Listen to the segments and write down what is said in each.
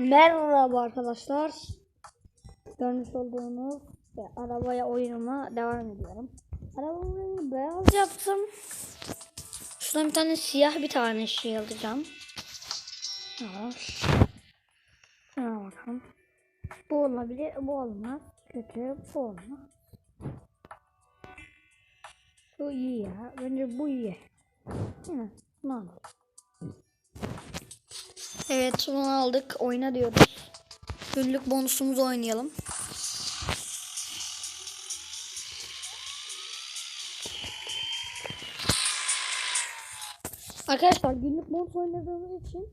Merhaba arkadaşlar. Görmüş olduğunuz işte arabaya oyunuma devam ediyorum. Arabamı beyaz yaptım. Şuradan bir tane siyah bir tane şey alacağım. Şuna bakalım. Bu olabilir, bu olmaz. Kötü, bu olmaz. Bu iyi ya. Bence bu iyi. Bunu alalım. Evet bunu aldık. Oyna diyoruz. Günlük bonusumuzu oynayalım. Arkadaşlar günlük bonus oynadığımız için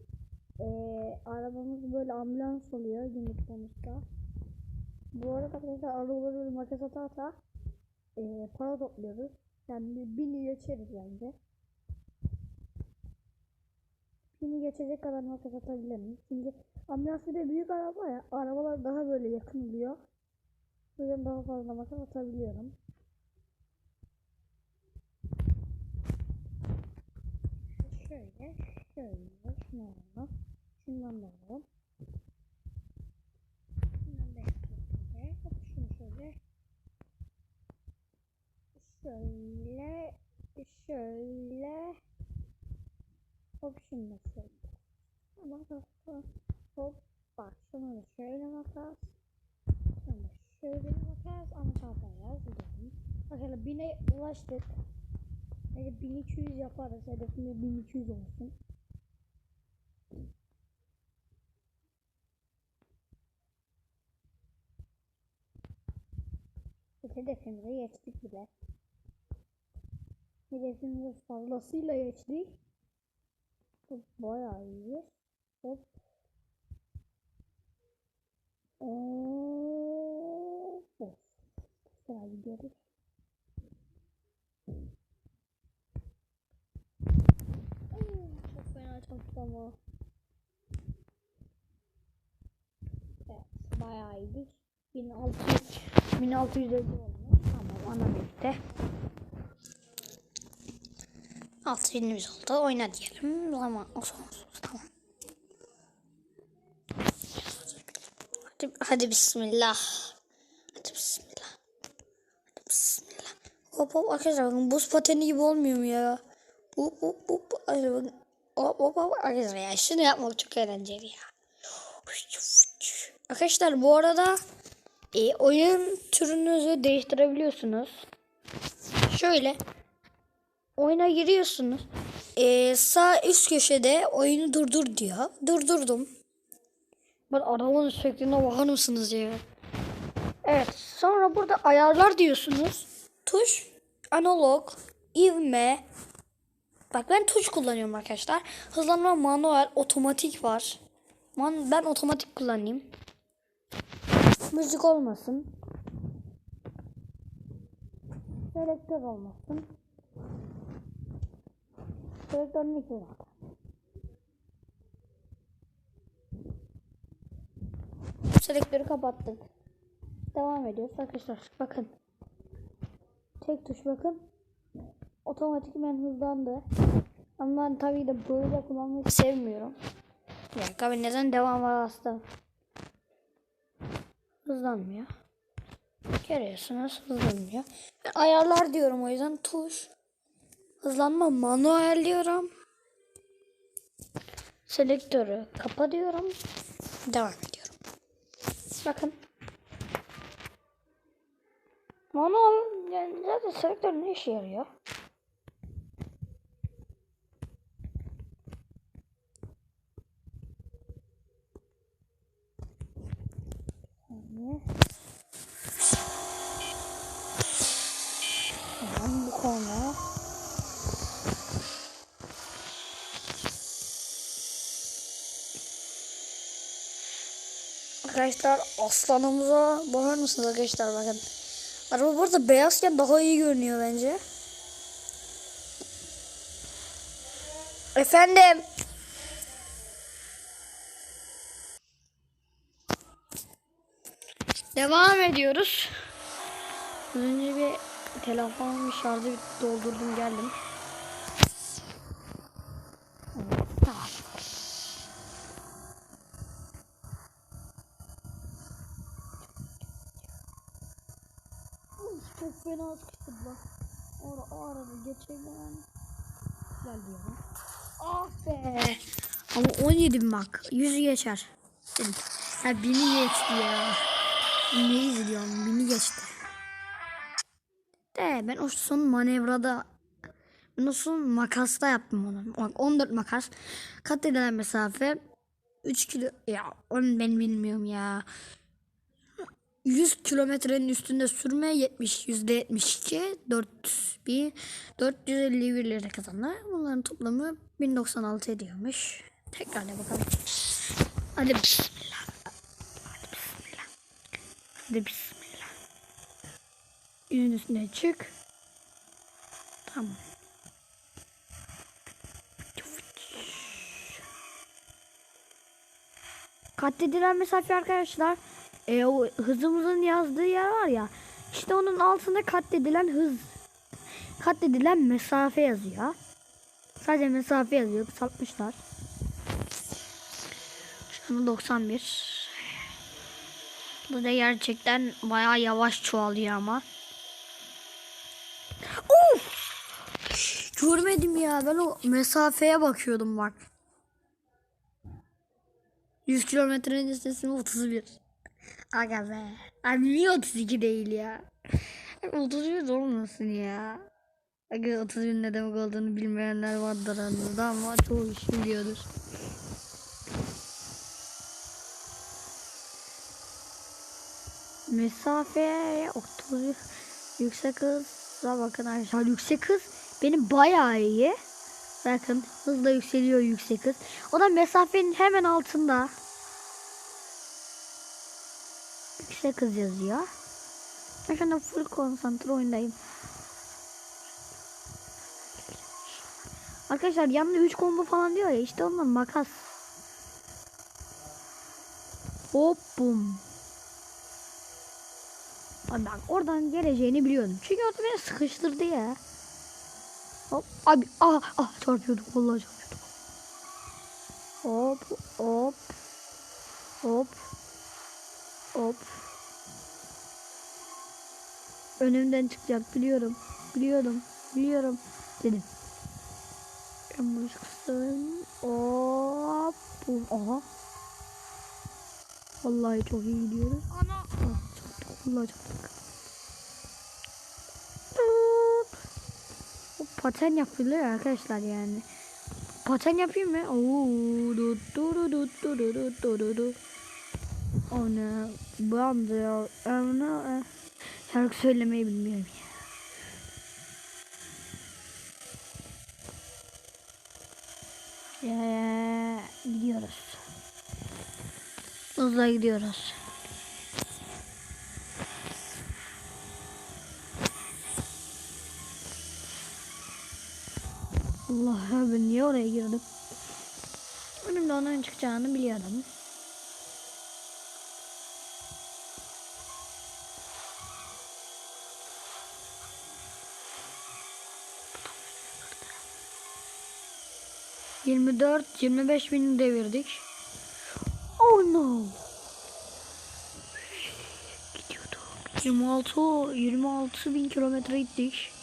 eee arabamız böyle ambulans oluyor günlük bonusta. Bu arada arkadaşlar arabaları böyle makas ata ata eee, para topluyoruz. Yani bir bini geçeriz bence. Bini geçecek kadar makas atabilirim. Çünkü ambulans bir de büyük araba ya. Arabalar daha böyle yakın oluyor. O yüzden daha fazla makas atabiliyorum. Şöyle, şöyle, şunu. Şundan da alalım. Şundan da şöyle. Hop şunu şöyle. Şöyle, şöyle. Hop şunu da şöyle. Tamam, tamam, tamam. Hop bak şunu da şöyle makas. Şunu da şöyle makas. Ama tahtaya yazdım. Bak hele bine ulaştık. Hadi 1200 yaparız. Hedefimiz 1200 olsun. Hedefimize geçtik bile. Hedefimize fazlasıyla geçtik. Bu bayağı iyi. Hop. Oo, of. Güzel gidiyoruz. Oo, Çok fena çarptı ama. Evet, bayağı iyiydik. 1600 1650 olmuş. Tamam ana birlikte. 6000'imiz oldu. Oyna diyelim. Zaman o sonsuz. Tamam. Hadi, hadi bismillah. Hadi bismillah. Hadi bismillah. Hop hop arkadaşlar bakın buz pateni gibi olmuyor mu ya? Hop hop hop. Arkadaşlar bakın. Hop hop hop. Arkadaşlar ya şunu yapmak çok eğlenceli ya. Arkadaşlar bu arada e, oyun türünüzü değiştirebiliyorsunuz. Şöyle oyuna giriyorsunuz. E, sağ üst köşede oyunu durdur diyor. Durdurdum. Ben arabanın şekline bakar mısınız ya? Evet. Sonra burada ayarlar diyorsunuz. Tuş, analog, ivme. Bak ben tuş kullanıyorum arkadaşlar. Hızlanma manuel, otomatik var. Man, ben otomatik kullanayım. Müzik olmasın. Selektör olmasın. Selektörün iki var. Selektörü kapattık. Devam ediyoruz arkadaşlar. Bakın. Tek tuş bakın. Otomatikmen hızlandı. Ama ben tabii de böyle kullanmayı sevmiyorum. Yani tabii neden devam var aslında. Hızlanmıyor. Görüyorsunuz hızlanmıyor. Ben ayarlar diyorum o yüzden tuş. Hızlanma manuel diyorum. Selektörü kapa diyorum. Devam ediyorum. Bakın. Manuel yani zaten selektör ne işe yarıyor? Bu konu. Arkadaşlar aslanımıza bakar mısınız arkadaşlar bakın. Araba burada beyazken daha iyi görünüyor bence. Efendim. Devam ediyoruz. Önce bir telefonun şarjı doldurdum geldim. Çok fena sıkıştı bak. Or o arada geçebilen güzel bir yere. Ah be. Ama 17 bak. 100 geçer. Yani 1000'i geçti ya. Ne izliyorum? 1000'i geçti. De ben o son manevrada ben o son makasta yaptım onu. Bak 14 makas. Kat edilen mesafe 3 kilo ya onu ben bilmiyorum ya. 100 kilometrenin üstünde sürme 70 yüzde 72 4000 451 lira kazandı. Bunların toplamı 1096 ediyormuş. Tekrar da bakalım. Hadi bismillah. Hadi bismillah. Hadi bismillah. Yüzün üstüne çık. Tamam. Katledilen mesafe arkadaşlar. E, o hızımızın yazdığı yer var ya. İşte onun altında katledilen hız. Katledilen mesafe yazıyor. Sadece mesafe yazıyor. Kısaltmışlar. Şu an 91. Bu da gerçekten bayağı yavaş çoğalıyor ama. Görmedim ya. Ben o mesafeye bakıyordum bak. 100 kilometrenin üstesine 31. Aga be. Abi niye 32 değil ya? Abi 31 de olmasın ya. Aga 31 ne demek olduğunu bilmeyenler vardır aranızda ama çoğu kişi biliyordur. Mesafe 30 yüksek hıza bakın arkadaşlar yüksek hız benim bayağı iyi. Bakın hızla yükseliyor yüksek hız. O da mesafenin hemen altında. Yüksek hız yazıyor. Ben şu anda full konsantre oyundayım. Arkadaşlar yanında 3 combo falan diyor ya işte ondan makas. Hop bum. Bak oradan geleceğini biliyordum. Çünkü orada beni sıkıştırdı ya. Hop abi ah ah çarpıyorduk vallahi çarpıyorduk. Hop hop hop hop. Önümden çıkacak biliyorum. Biliyorum. Biliyorum. Dedim. Ben bunu kıstım. Hop. Aha. Vallahi çok iyi gidiyoruz. Ana. Ah, çarptık. Vallahi çarptık. Tıp. Bu paten yapılıyor arkadaşlar yani. Paten yapayım mı? Oo, du du du du du du du du du du. Ona bam diyor. Ona şarkı söylemeyi bilmiyorum ya. Ee, gidiyoruz. Hızla gidiyoruz. Çıkacağını biliyordum. Yirmi dört, yirmi beş bin devirdik. Oh no. Gidiyorduk. 26, 26 bin kilometre gittik.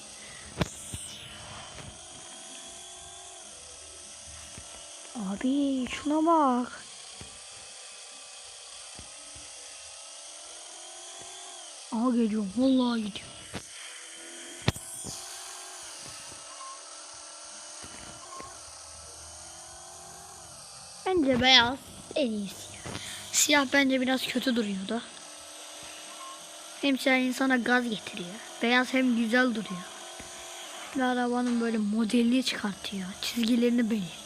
Abi şuna bak. Aha geliyorum. Vallahi gidiyorum. Bence beyaz en iyisi. Siyah bence biraz kötü duruyordu. Hem siyah insana gaz getiriyor. Beyaz hem güzel duruyor. Bir arabanın böyle modelini çıkartıyor. Çizgilerini belirliyor.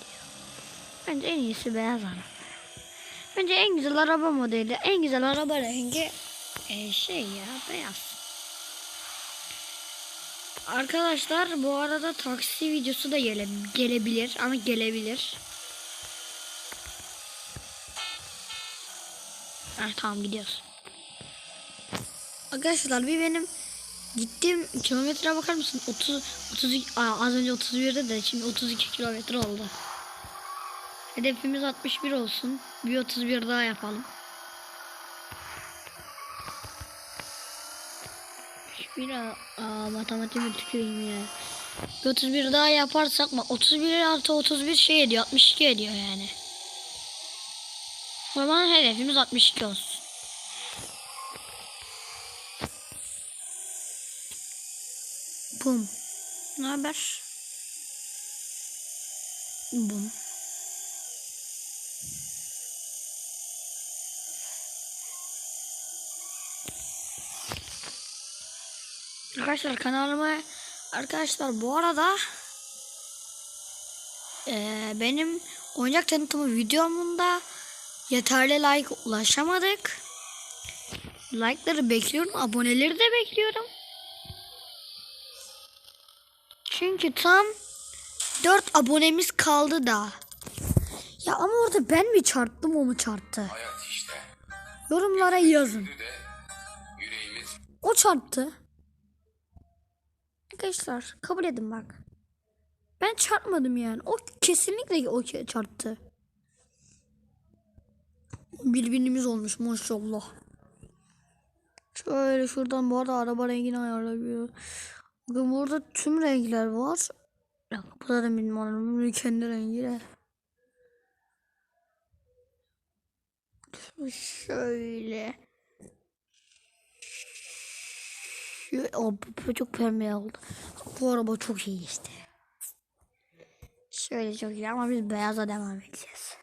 Bence en iyisi beyaz araba. Bence en güzel araba modeli, en güzel araba rengi e, şey ya beyaz. Arkadaşlar bu arada taksi videosu da gele, gelebilir ama gelebilir. Ah tamam gidiyoruz. Arkadaşlar bir benim gittiğim kilometre bakar mısın? 30 32 aa, az önce 31'de de şimdi 32 kilometre oldu. Hedefimiz 61 olsun. Bir 31 daha yapalım. 61 aa, aa matematiğime tüküreyim ya. Bir 31 daha yaparsak bak 31 artı 31 şey ediyor 62 ediyor yani. O zaman hedefimiz 62 olsun. Bum. Ne haber? Bum. Arkadaşlar kanalıma arkadaşlar bu arada eee, benim oyuncak tanıtımı videomunda yeterli like ulaşamadık. Like'ları bekliyorum. Aboneleri de bekliyorum. Çünkü tam 4 abonemiz kaldı da. Ya ama orada ben mi çarptım o mu çarptı? Hayat işte. Yorumlara yazın. O çarptı. Arkadaşlar kabul edin bak. Ben çarpmadım yani. O kesinlikle o çarptı. Birbirimiz olmuş maşallah. Şöyle şuradan bu arada araba rengini ayarlayabiliyor. Bakın burada tüm renkler var. Bu da benim arabamın kendi rengi de. Şöyle. Şu- bu çok pembe oldu. Bu araba çok iyi işte. Şöyle çok iyi ama biz beyaza devam edeceğiz.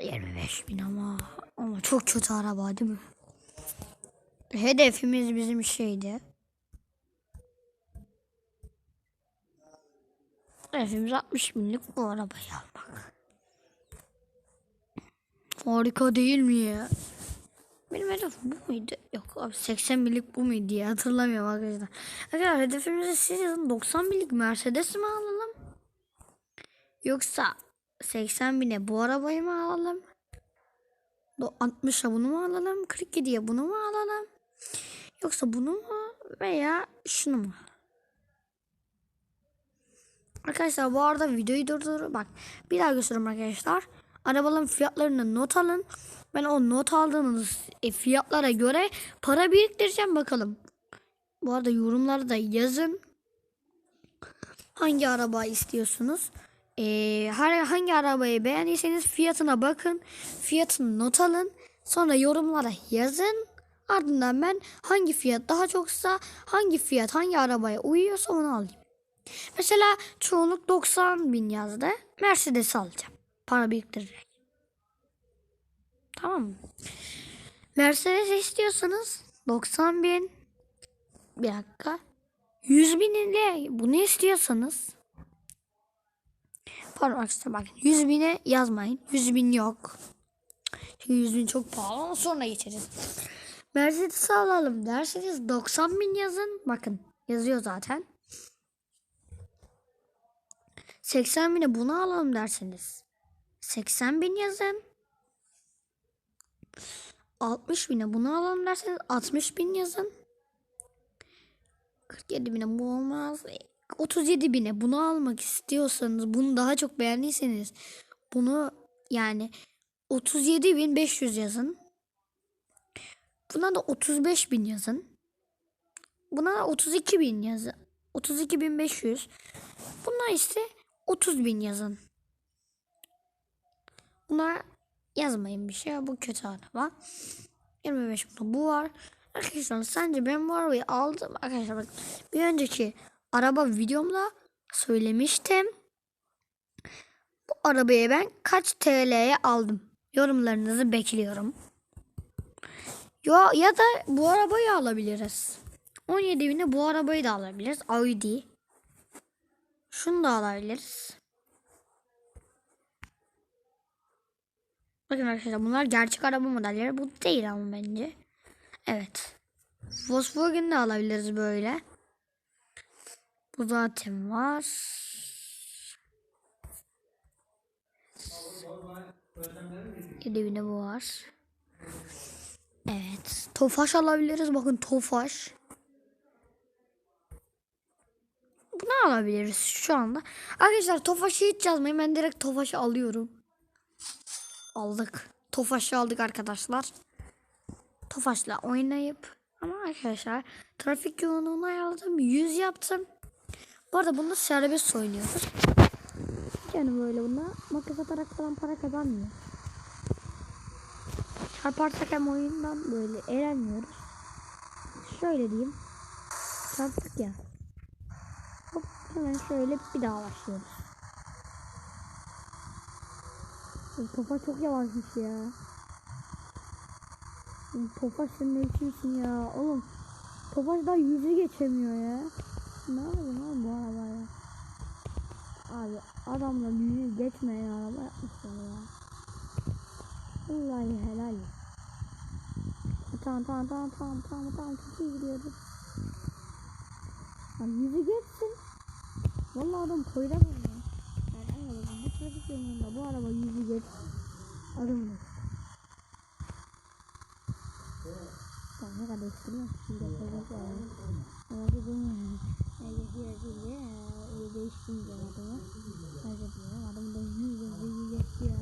25 bin ama ama çok kötü araba değil mi? Hedefimiz bizim şeydi. Hedefimiz 60 binlik bu arabayı almak. Harika değil mi ya? Benim hedefim bu muydu? Yok abi 80 binlik bu muydu ya hatırlamıyorum arkadaşlar. Arkadaşlar hedefimizi siz yazın 90 binlik Mercedes mi alalım? Yoksa 80 bine bu arabayı mı alalım? 60'a bunu mu alalım? 47'ye bunu mu alalım? Yoksa bunu mu veya şunu mu? Arkadaşlar bu arada videoyu durdur. Bak bir daha gösteriyorum arkadaşlar. Arabaların fiyatlarını not alın. Ben o not aldığınız e, fiyatlara göre para biriktireceğim bakalım. Bu arada yorumlarda da yazın. Hangi araba istiyorsunuz? Ee, hangi arabayı beğendiyseniz fiyatına bakın. Fiyatını not alın. Sonra yorumlara yazın. Ardından ben hangi fiyat daha çoksa hangi fiyat hangi arabaya uyuyorsa onu alayım. Mesela çoğunluk 90 bin yazdı. Mercedes alacağım. Para biriktirerek. Tamam mı? Mercedes istiyorsanız 90 bin. Bir dakika. 100 bin ile bunu istiyorsanız. Pardon arkadaşlar bakın 100 bine yazmayın. 100 bin yok. Çünkü 100 bin çok pahalı ama sonra geçeriz. Mercedes alalım derseniz 90 bin yazın. Bakın yazıyor zaten. 80 bine bunu alalım derseniz 80 bin yazın. 60 bine bunu alalım derseniz 60 bin yazın. 47 bine bu olmaz. 37 bine bunu almak istiyorsanız bunu daha çok beğendiyseniz bunu yani 37 bin 500 yazın. Buna da 35 bin yazın. Buna da 32 bin yazın. 32 bin 500. Buna işte 30 bin yazın. Buna yazmayın bir şey. Bu kötü araba. 25 bin bu var. Arkadaşlar sence ben bu arabayı aldım. Arkadaşlar bak bir önceki araba videomda söylemiştim. Bu arabayı ben kaç TL'ye aldım? Yorumlarınızı bekliyorum. Ya, ya da bu arabayı alabiliriz. 17 bine bu arabayı da alabiliriz. Audi. Şunu da alabiliriz. Bakın arkadaşlar bunlar gerçek araba modelleri. Bu değil ama bence. Evet. Volkswagen de alabiliriz böyle. Bu zaten var. Yedi bu var. Evet. Tofaş alabiliriz. Bakın Tofaş. Bunu alabiliriz şu anda. Arkadaşlar Tofaş'ı hiç yazmayın. Ben direkt Tofaş'ı alıyorum. Aldık. Tofaş'ı aldık arkadaşlar. Tofaş'la oynayıp Ama arkadaşlar trafik yoğunluğunu ayarladım. 100 yaptım. Bu arada bunda serbest oynuyoruz. Yani böyle bunda makas atarak falan para kazanmıyor. Çarparsak hem oyundan böyle eğlenmiyoruz. Şöyle diyeyim. Çarptık ya. Hop hemen şöyle bir daha başlıyoruz. Topa çok yavaşmış ya. Tofaş sen ne biçimsin ya oğlum. Tofaş daha yüzü geçemiyor ya. Ne yapayım abi bu arabayla? Abi adamla yüzü geçmeyen araba yapmışlar ya. Vallahi helal. ya. Tamam tamam tamam tamam tamam tamam çok iyi gidiyoruz. Lan yüzü geçsin. Vallahi adam koyda ya. Yani anladım bu araba yüzü geçsin. Adamın Tamam ne kadar istiyor şimdi yapacak ya. Hadi bunu Ege diye Ege değiştim diyor adamı. Hadi diyor adam da yüz yüzü geçti ya.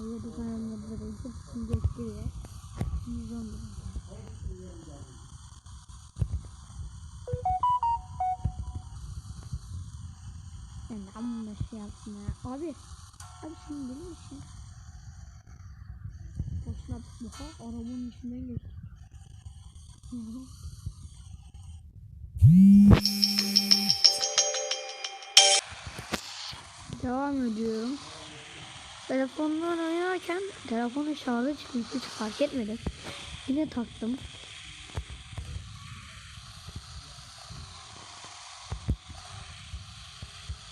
Ege bir tane onları da değişip şimdi geçti ya. Yüz on bin. Ben amma şey yaptım ya. Abi. Abi sen bilir misin? Boşuna buha arabanın içinden geçti. Devam ediyorum. Telefondan oynarken telefonun şarjı çıkmış hiç fark etmedim. Yine taktım.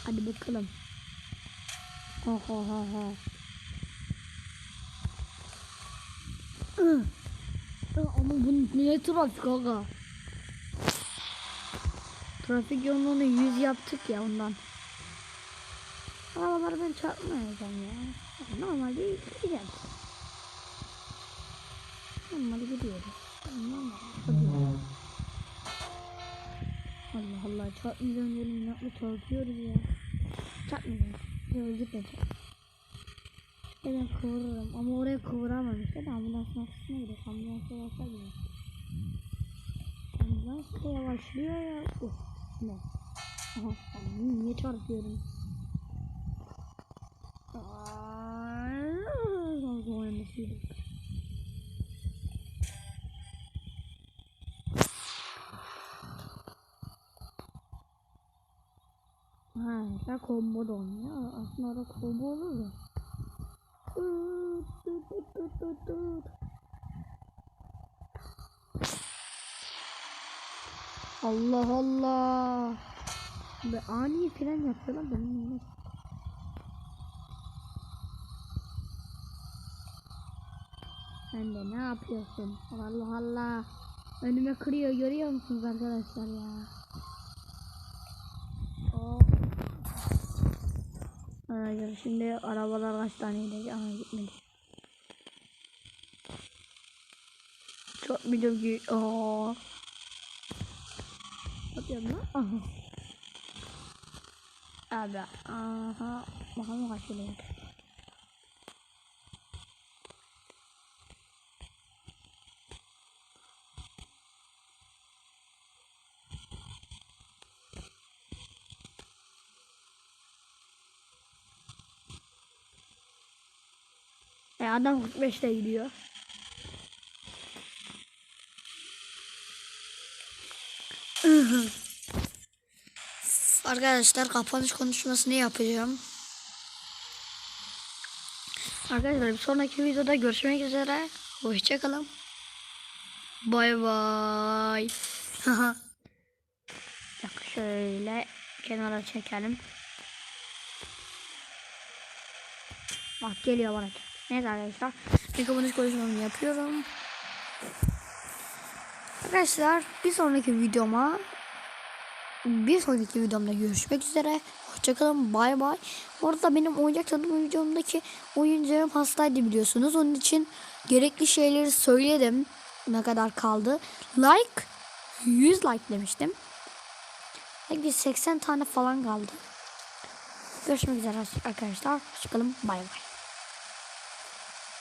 Hadi bakalım. Ha ha ha ha. Ama bu niye trafik aga? Trafik yoğunluğunu 100 yaptık ya ondan. Arabaları ben çarpmayacağım ya. Normalde gideceğim. Normalde gidiyoruz. Normal. Hadi. Allah Allah çarpmayacağım diyorum inatla çarpıyoruz ya. Çarpmayacağım. Yok gitmeyeceğim. Ben kıvırırım ama oraya kıvıramam işte de ambulans nasılsına gidiyor. Ambulans yavaşlar gidiyor. Ambulans da yavaşlıyor ya. Of ne? Aha ben niye çarpıyorum? Aaaa, Ha, ya combo da oynuyor. Aslında orada combo olur da. Allah Allah. Be ani fren yapıyorlar da bilmiyorum. Sen de ne yapıyorsun? Allah Allah. Önüme kırıyor görüyor musunuz arkadaşlar ya? Hop. Arkadaşlar şimdi arabalar kaç taneydi? Aha gitmedi. Çok biliyorum ki. Aa. Atıyorum lan. Aha. Abi. Aha. Bakalım kaç kilometre. E adam 45'te gidiyor. Arkadaşlar kapanış konuşmasını yapacağım. Arkadaşlar bir sonraki videoda görüşmek üzere. Hoşçakalın. Bay bay. Bak şöyle kenara çekelim. Bak geliyor bana. Neyse arkadaşlar. Kapanış konuşmamı yapıyorum. Arkadaşlar bir sonraki videoma bir sonraki videomda görüşmek üzere. Hoşçakalın. Bay bay. Orada benim oyuncak tanıtım videomdaki oyuncağım hastaydı biliyorsunuz. Onun için gerekli şeyleri söyledim. Ne kadar kaldı. Like 100 like demiştim. Belki 80 tane falan kaldı. Görüşmek üzere arkadaşlar. Hoşçakalın. Bay bay.